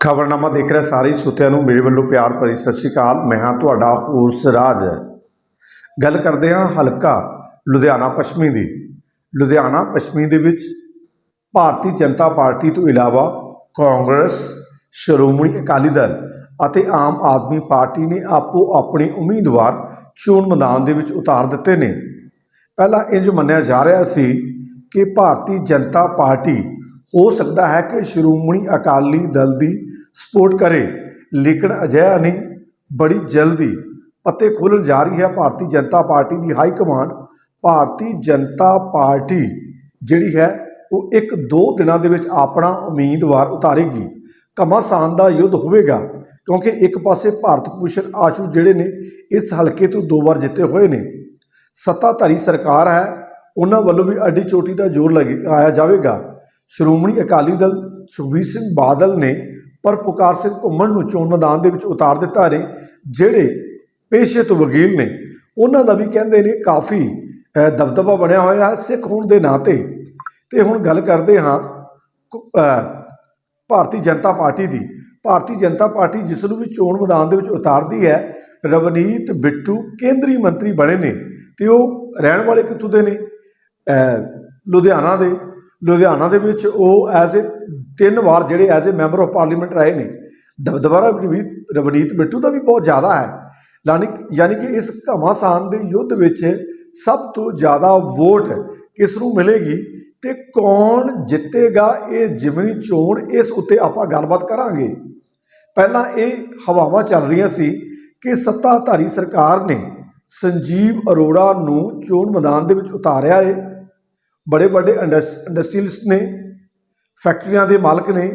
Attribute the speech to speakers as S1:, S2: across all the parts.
S1: ਖਬਰਨਾਮਾ ਦੇਖ ਰਹੇ ਸਾਰੇ ਸੁਤਿਆਂ ਨੂੰ ਮੇਰੇ ਵੱਲੋਂ ਪਿਆਰ ਭਰੀ ਸਤਿ ਸ਼੍ਰੀ ਅਕਾਲ। ਮੈਂ ਹਾਂ ਤੁਹਾਡਾ ਹੋਸ ਰਾਜ। ਗੱਲ ਕਰਦੇ ਹਾਂ ਹਲਕਾ ਲੁਧਿਆਣਾ ਪੱਛਮੀ ਦੀ। ਲੁਧਿਆਣਾ ਪੱਛਮੀ ਦੇ ਵਿੱਚ ਭਾਰਤੀ ਜਨਤਾ ਪਾਰਟੀ ਤੋਂ ਇਲਾਵਾ ਕਾਂਗਰਸ, ਸ਼੍ਰੋਮਣੀ ਅਕਾਲੀ ਦਲ ਅਤੇ ਆਮ ਆਦਮੀ ਪਾਰਟੀ ਨੇ ਆਪੋ ਆਪਣੇ ਉਮੀਦਵਾਰ ਚੋਣ ਮੈਦਾਨ ਦੇ ਵਿੱਚ ਉਤਾਰ ਦਿੱਤੇ ਨੇ। ਪਹਿਲਾਂ ਇੰਜ ਮੰਨਿਆ ਜਾ ਰਿਹਾ ਸੀ ਕਿ ਭਾਰਤੀ ਜਨਤਾ ਪਾਰਟੀ ਹੋ ਸਕਦਾ ਹੈ ਕਿ ਸ਼੍ਰੋਮਣੀ ਅਕਾਲੀ ਦਲ ਦੀ ਸਪੋਰਟ ਕਰੇ, ਲੇਕਿਨ ਅਜਿਹਾ ਨਹੀਂ। ਬੜੀ ਜਲਦੀ ਪੱਤੇ ਖੋਲ੍ਹਣ ਜਾ ਰਹੀ ਹੈ। ਭਾਰਤੀ ਜਨਤਾ ਪਾਰਟੀ ਦੀ high command, Bharatiya Janata party ਜਿਹੜੀ ਹੈ, ਉਹ ਇੱਕ ਦੋ ਦਿਨਾਂ ਦੇ ਵਿੱਚ ਆਪਣਾ ਉਮੀਦਵਾਰ ਉਤਾਰੇਗੀ। ਘਮਾਸਾਨ ਦਾ ਯੁੱਧ ਹੋਵੇਗਾ, ਕਿਉਂਕਿ ਇੱਕ ਪਾਸੇ ਭਾਰਤ ਭੂਸ਼ਣ ਆਸ਼ੂ ਜਿਹੜੇ ਨੇ, ਇਸ ਹਲਕੇ ਤੋਂ ਦੋ ਵਾਰ ਜਿੱਤੇ ਹੋਏ ਨੇ। ਸੱਤਾਧਾਰੀ ਸਰਕਾਰ ਹੈ, ਉਹਨਾਂ ਵੱਲੋਂ ਵੀ ਅੱਡੀ ਚੋਟੀ ਦਾ ਜ਼ੋਰ ਲਗਾਇਆ ਜਾਵੇਗਾ। ਸ਼੍ਰੋਮਣੀ ਅਕਾਲੀ ਦਲ ਸੁਖਬੀਰ ਸਿੰਘ ਬਾਦਲ ਨੇ ਪਰ ਪੁਕਾਰ ਸਿੰਘ ਘੁੰਮਣ ਨੂੰ ਚੋਣ ਮੈਦਾਨ ਦੇ ਵਿੱਚ ਉਤਾਰ ਦਿੱਤਾ ਨੇ ਜਿਹੜੇ ਪੇਸ਼ੇ ਤੋਂ ਵਕੀਲ ਨੇ, ਉਹਨਾਂ ਦਾ ਵੀ ਕਹਿੰਦੇ ਨੇ ਕਾਫੀ ਦਬਦਬਾ ਬਣਿਆ ਹੋਇਆ ਹੈ ਸਿੱਖ ਹੋਣ ਦੇ ਨਾਤੇ। ਤੇ ਹੁਣ ਗੱਲ ਕਰਦੇ ਹਾਂ ਭਾਰਤੀ ਜਨਤਾ ਪਾਰਟੀ ਦੀ। ਭਾਰਤੀ ਜਨਤਾ ਪਾਰਟੀ ਜਿਸ ਨੂੰ ਵੀ ਚੋਣ ਮੈਦਾਨ ਦੇ ਵਿੱਚ ਉਤਾਰਦੀ ਹੈ, ਰਵਨੀਤ ਬਿੱਟੂ ਕੇਂਦਰੀ ਮੰਤਰੀ ਬਣੇ ਨੇ, ਤੇ ਉਹ ਰਹਿਣ ਵਾਲੇ ਕਿੱਥੋਂ ਦੇ ਨੇ? ਲੁਧਿਆਣਾ ਦੇ। ਲੁਧਿਆਣਾ ਦੇ ਵਿੱਚ ਉਹ ਐਜ਼ ਏ ਤਿੰਨ ਵਾਰ ਜਿਹੜੇ as a member of parliament ਰਹੇ ਨੇ। ਦਬਦਬਾ ਰਵਨੀਤ ਰਵਨੀਤ ਬਿੱਟੂ ਦਾ ਵੀ ਬਹੁਤ ਜ਼ਿਆਦਾ ਹੈ। ਯਾਨੀ ਯਾਨੀ ਕਿ ਇਸ ਘਮਾਸਾਨ ਦੇ ਯੁੱਧ ਵਿੱਚ ਸਭ ਤੋਂ ਜ਼ਿਆਦਾ ਵੋਟ ਕਿਸ ਨੂੰ ਮਿਲੇਗੀ ਤੇ ਕੌਣ ਜਿੱਤੇਗਾ, ਇਹ ਜਿਮਨੀ ਚੋਣ ਇਸ ਉੱਤੇ ਆਪਾਂ ਗੱਲਬਾਤ ਕਰਾਂਗੇ। ਪਹਿਲਾਂ ਇਹ ਹਵਾਵਾਂ ਚੱਲ ਰਹੀਆਂ ਸੀ ਕਿ ਸੱਤਾਧਾਰੀ ਸਰਕਾਰ ਨੇ ਸੰਜੀਵ ਅਰੋੜਾ ਨੂੰ ਚੋਣ ਮੈਦਾਨ ਦੇ ਵਿੱਚ ਉਤਾਰਿਆ ਹੈ ਬੜੇ ਵੱਡੇ ਇੰਡਸਟਰੀਅਲਿਸਟ ਨੇ, ਫੈਕਟਰੀਆਂ ਦੇ ਮਾਲਕ ਨੇ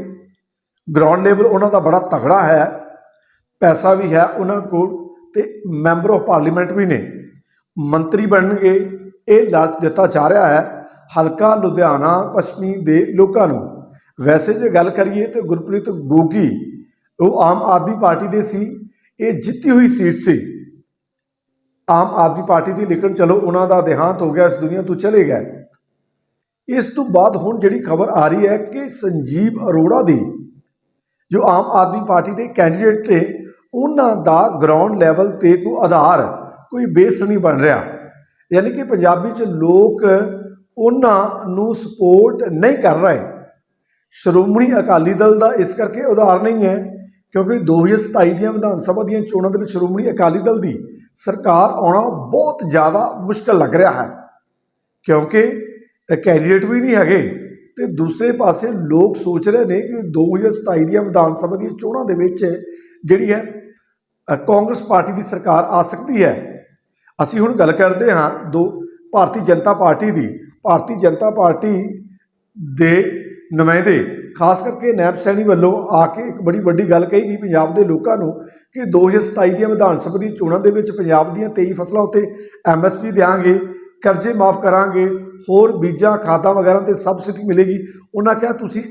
S1: ਗਰਾਊਂਡ ਲੈਵਲ ਉਹਨਾਂ ਦਾ ਬੜਾ ਤਗੜਾ ਹੈ, ਪੈਸਾ ਵੀ ਹੈ ਉਹਨਾਂ ਕੋਲ ਤੇ ਮੈਂਬਰ ਆਫ ਪਾਰਲੀਮੈਂਟ ਵੀ ਨੇ। ਮੰਤਰੀ ਬਣਨਗੇ, ਇਹ ਲਾਲਚ ਦਿੱਤਾ ਜਾ ਰਿਹਾ ਹੈ ਹਲਕਾ ਲੁਧਿਆਣਾ, ਪੱਛਮੀ ਦੇ ਲੋਕਾਂ ਨੂੰ। ਵੈਸੇ ਜੇ ਗੱਲ ਕਰੀਏ ਤੇ ਗੁਰਪ੍ਰੀਤ ਗੋਗੀ, ਉਹ ਆਮ ਆਦਮੀ ਪਾਰਟੀ ਦੇ ਸੀ, ਇਹ ਜਿੱਤੀ ਹੋਈ ਸੀਟ ਸੀ। ਆਮ ਆਦਮੀ ਪਾਰਟੀ ਦੀ ਲੇਕਿਨ ਚਲੋ ਉਹਨਾਂ ਦਾ ਦੇਹਾਂਤ ਹੋ ਗਿਆ, ਇਸ ਦੁਨੀਆ ਤੋਂ ਚਲੇ ਗਏ। ਇਸ ਤੋਂ ਬਾਅਦ ਹੁਣ ਜਿਹੜੀ ਖਬਰ ਆ ਰਹੀ ਹੈ ਕਿ ਸੰਜੀਵ ਅਰੋੜਾ ਦੀ, ਜੋ ਆਮ ਆਦਮੀ ਪਾਰਟੀ ਦੇ ਕੈਂਡੀਡੇਟ ਨੇ, ਉਹਨਾਂ ਦਾ ਗਰਾਊਂਡ ਲੈਵਲ ਤੇ ਕੋਈ ਆਧਾਰ, ਕੋਈ ਬੇਸ ਨਹੀਂ ਬਣ ਰਿਹਾ। ਯਾਨੀ ਕਿ ਪੰਜਾਬੀ 'ਚ ਲੋਕ ਉਹਨਾਂ ਨੂੰ ਸਪੋਰਟ ਨਹੀਂ ਕਰ ਰਹੇ। ਸ਼੍ਰੋਮਣੀ ਅਕਾਲੀ ਦਲ ਦਾ ਇਸ ਕਰਕੇ ਉਧਾਰ ਨਹੀਂ ਹੈ, ਕਿਉਂਕਿ 2027 ਦੀਆਂ ਵਿਧਾਨ ਸਭਾ ਦੀਆਂ ਚੋਣਾਂ ਦੇ ਵਿੱਚ ਸ਼੍ਰੋਮਣੀ ਅਕਾਲੀ ਦਲ ਦੀ ਸਰਕਾਰ ਆਉਣਾ ਬਹੁਤ ਜ਼ਿਆਦਾ ਮੁਸ਼ਕਲ ਲੱਗ ਰਿਹਾ ਹੈ। ਕਿਉਂਕਿ ਕੈਂਡੀਡੇਟ ਵੀ ਨਹੀਂ ਹੈਗੇ। ਤੇ ਦੂਸਰੇ ਪਾਸੇ ਲੋਕ ਸੋਚ ਰਹੇ ਨੇ ਕਿ 2027 ਦੀਆਂ ਵਿਧਾਨ ਸਭਾ ਦੀਆਂ ਚੋਣਾਂ ਦੇ ਵਿੱਚ ਜਿਹੜੀ ਹੈ ਕਾਂਗਰਸ ਪਾਰਟੀ ਦੀ ਸਰਕਾਰ ਆ ਸਕਦੀ ਹੈ। ਅਸੀਂ ਹੁਣ ਗੱਲ ਕਰਦੇ ਹਾਂ ਦੋ ਭਾਰਤੀ ਜਨਤਾ ਪਾਰਟੀ ਦੀ। ਭਾਰਤੀ ਜਨਤਾ ਪਾਰਟੀ ਦੇ ਨੁਮਾਇੰਦੇ, ਖਾਸ ਕਰਕੇ ਨੈਬ ਸੈਣੀ ਵੱਲੋਂ ਆ ਕੇ ਇੱਕ ਬੜੀ ਵੱਡੀ ਗੱਲ ਕਹੀ ਗਈ ਪੰਜਾਬ ਦੇ ਲੋਕਾਂ ਨੂੰ ਕਿ 2027 ਦੀਆਂ ਵਿਧਾਨ ਸਭਾ ਦੀਆਂ ਚੋਣਾਂ ਦੇ ਵਿੱਚ ਪੰਜਾਬ ਦੀਆਂ 23 ਫਸਲਾਂ ਉੱਤੇ ਐਮਐਸਪੀ ਦੇਵਾਂਗੇ ਕਰਜ਼ੇ ਮਾਫ ਕਰਾਂਗੇ, ਹੋਰ ਬੀਜਾਂ, ਖਾਦਾਂ ਵਗੈਰਾ ਤੇ ਸਬਸਿਡੀ ਮਿਲੇਗੀ। ਉਹਨਾਂ ਕਿਹਾ, ਤੁਸੀਂ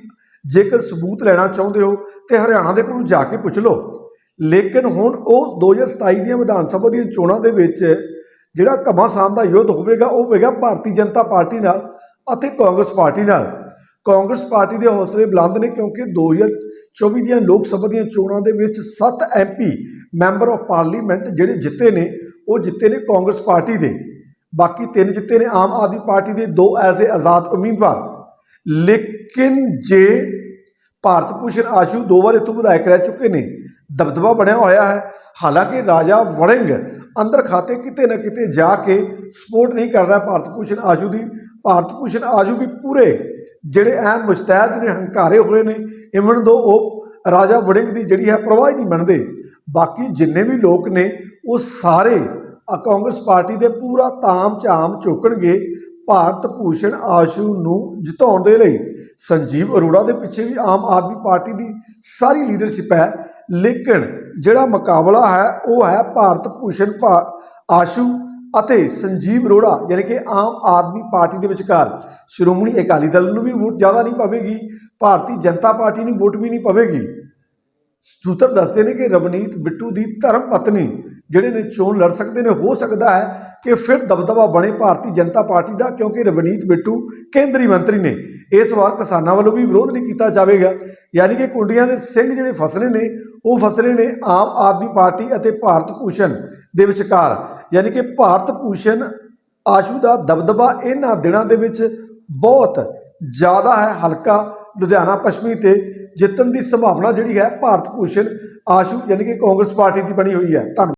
S1: ਜੇਕਰ ਸਬੂਤ ਲੈਣਾ ਚਾਹੁੰਦੇ ਹੋ ਤੇ ਹਰਿਆਣਾ ਦੇ ਕੋਲ ਜਾ ਕੇ ਪੁੱਛ ਲਓ। ਲੇਕਿਨ ਹੁਣ ਉਹ 2027 ਦੀਆਂ ਵਿਧਾਨ ਸਭਾ ਦੀਆਂ ਚੋਣਾਂ ਦੇ ਵਿੱਚ ਜਿਹੜਾ ਘਮਾਸਾਨ ਦਾ ਯੁੱਧ ਹੋਵੇਗਾ, ਉਹ ਹੋਵੇਗਾ ਭਾਰਤੀ ਜਨਤਾ ਪਾਰਟੀ ਨਾਲ ਅਤੇ ਕਾਂਗਰਸ ਪਾਰਟੀ ਨਾਲ। ਕਾਂਗਰਸ ਪਾਰਟੀ ਦੇ ਹੌਸਲੇ ਬੁਲੰਦ ਨੇ ਕਿਉਂਕਿ 2024 ਦੀਆਂ ਲੋਕ ਸਭਾ ਦੀਆਂ ਚੋਣਾਂ ਦੇ ਵਿੱਚ 7 ਐਮਪੀ ਮੈਂਬਰ ਆਫ ਪਾਰਲੀਮੈਂਟ ਜਿਹੜੇ ਜਿੱਤੇ ਨੇ, ਉਹ ਜਿੱਤੇ ਨੇ ਕਾਂਗਰਸ ਪਾਰਟੀ ਦੇ। ਬਾਕੀ ਤਿੰਨ ਜਿੱਤੇ ਨੇ ਆਮ ਆਦਮੀ ਪਾਰਟੀ ਦੇ ਦੋ ਐਜ਼ ਏ ਆਜ਼ਾਦ ਉਮੀਦਵਾਰ। ਲੇਕਿਨ ਜੇ ਭਾਰਤ ਭੂਸ਼ਣ ਆਸ਼ੂ ਦੋ ਵਾਰ ਇੱਥੋਂ ਵਿਧਾਇਕ ਰਹਿ ਚੁੱਕੇ ਨੇ, ਦਬਦਬਾ ਬਣਿਆ ਹੋਇਆ ਹੈ। ਹਾਲਾਂਕਿ ਰਾਜਾ ਵੜਿੰਗ ਅੰਦਰ ਖਾਤੇ ਕਿਤੇ ਨਾ ਕਿਤੇ ਜਾ ਕੇ ਸਪੋਰਟ ਨਹੀਂ ਕਰ ਰਿਹਾ ਭਾਰਤ ਭੂਸ਼ਣ ਆਸ਼ੂ ਦੀ। ਭਾਰਤ ਭੂਸ਼ਣ ਆਸ਼ੂ ਵੀ ਪੂਰੇ ਜਿਹੜੇ ਐ ਮੁਸਤੈਦ ਨੇ, ਹੰਕਾਰੇ ਹੋਏ ਨੇ ਇਵਨ ਦੋ ਉਹ ਰਾਜਾ ਵੜਿੰਗ ਦੀ ਜਿਹੜੀ ਹੈ ਪਰਵਾਹ ਨਹੀਂ ਮੰਨਦੇ। ਬਾਕੀ ਜਿੰਨੇ ਵੀ ਲੋਕ ਨੇ, ਉਹ ਸਾਰੇ ਕਾਂਗਰਸ ਪਾਰਟੀ ਦੇ ਪੂਰਾ ਤਾਮ ਝਾਮ ਚੁੱਕਣਗੇ ਭਾਰਤ ਭੂਸ਼ਣ ਆਸ਼ੂ ਨੂੰ ਜਿਤਾਉਣ ਦੇ ਲਈ। ਸੰਜੀਵ ਅਰੋੜਾ ਦੇ ਪਿੱਛੇ ਵੀ ਆਮ ਆਦਮੀ ਪਾਰਟੀ ਦੀ ਸਾਰੀ ਲੀਡਰਸ਼ਿਪ ਹੈ, ਲੇਕਿਨ ਜਿਹੜਾ ਮੁਕਾਬਲਾ ਹੈ, ਉਹ ਹੈ ਭਾਰਤ ਭੂਸ਼ਣ ਭਾ- ਆਸ਼ੂ ਅਤੇ ਸੰਜੀਵ ਅਰੋੜਾ, ਯਾਨੀ ਕਿ ਆਮ ਆਦਮੀ ਪਾਰਟੀ ਦੇ ਵਿਚਕਾਰ। ਸ਼੍ਰੋਮਣੀ ਅਕਾਲੀ ਦਲ ਨੂੰ ਵੀ ਵੋਟ ਜ਼ਿਆਦਾ ਨਹੀਂ ਪਵੇਗੀ, ਭਾਰਤੀ ਜਨਤਾ ਪਾਰਟੀ ਨੂੰ ਵੋਟ ਵੀ ਨਹੀਂ ਪਵੇਗੀ। ਸੂਤਰ ਦੱਸਦੇ ਨੇ ਕਿ ਰਵਨੀਤ ਬਿੱਟੂ ਦੀ ਧਰਮ ਪਤਨੀ ਜਿਹੜੇ ਨੇ ਚੋਣ ਲੜ ਸਕਦੇ ਨੇ, ਹੋ ਸਕਦਾ ਹੈ ਕਿ ਫਿਰ ਦਬਦਬਾ ਬਣੇ ਭਾਰਤੀ ਜਨਤਾ ਪਾਰਟੀ ਦਾ, ਕਿਉਂਕਿ ਰਵਨੀਤ ਬਿੱਟੂ ਕੇਂਦਰੀ ਮੰਤਰੀ ਨੇ। ਇਸ ਵਾਰ ਕਿਸਾਨਾਂ ਵੱਲੋਂ ਵੀ ਵਿਰੋਧ ਨਹੀਂ ਕੀਤਾ ਜਾਵੇਗਾ। ਯਾਨੀ ਕਿ ਕੁੰਡੀਆਂ ਦੇ ਸਿੰਘ ਜਿਹੜੇ ਫਸਲੇ ਨੇ, ਉਹ ਫਸਲੇ ਨੇ ਆਮ ਆਦਮੀ ਪਾਰਟੀ ਅਤੇ ਭਾਰਤ ਭੂਸ਼ਣ ਦੇ ਵਿਚਕਾਰ। ਯਾਨੀ ਕਿ ਭਾਰਤ ਭੂਸ਼ਣ ਆਸ਼ੂ ਦਾ ਦਬਦਬਾ ਇਹਨਾਂ ਦਿਨਾਂ ਦੇ ਵਿੱਚ ਬਹੁਤ ਜ਼ਿਆਦਾ ਹੈ। ਹਲਕਾ ਲੁਧਿਆਣਾ, ਪੱਛਮੀ ਤੇ ਜਿੱਤਣ ਦੀ ਸੰਭਾਵਨਾ ਜਿਹੜੀ ਹੈ, ਭਾਰਤ ਭੂਸ਼ਣ ਆਸ਼ੂ ਯਾਨੀ ਕਿ ਕਾਂਗਰਸ ਪਾਰਟੀ ਦੀ ਬਣੀ ਹੋਈ ਹੈ। ਧੰਨਵਾਦ।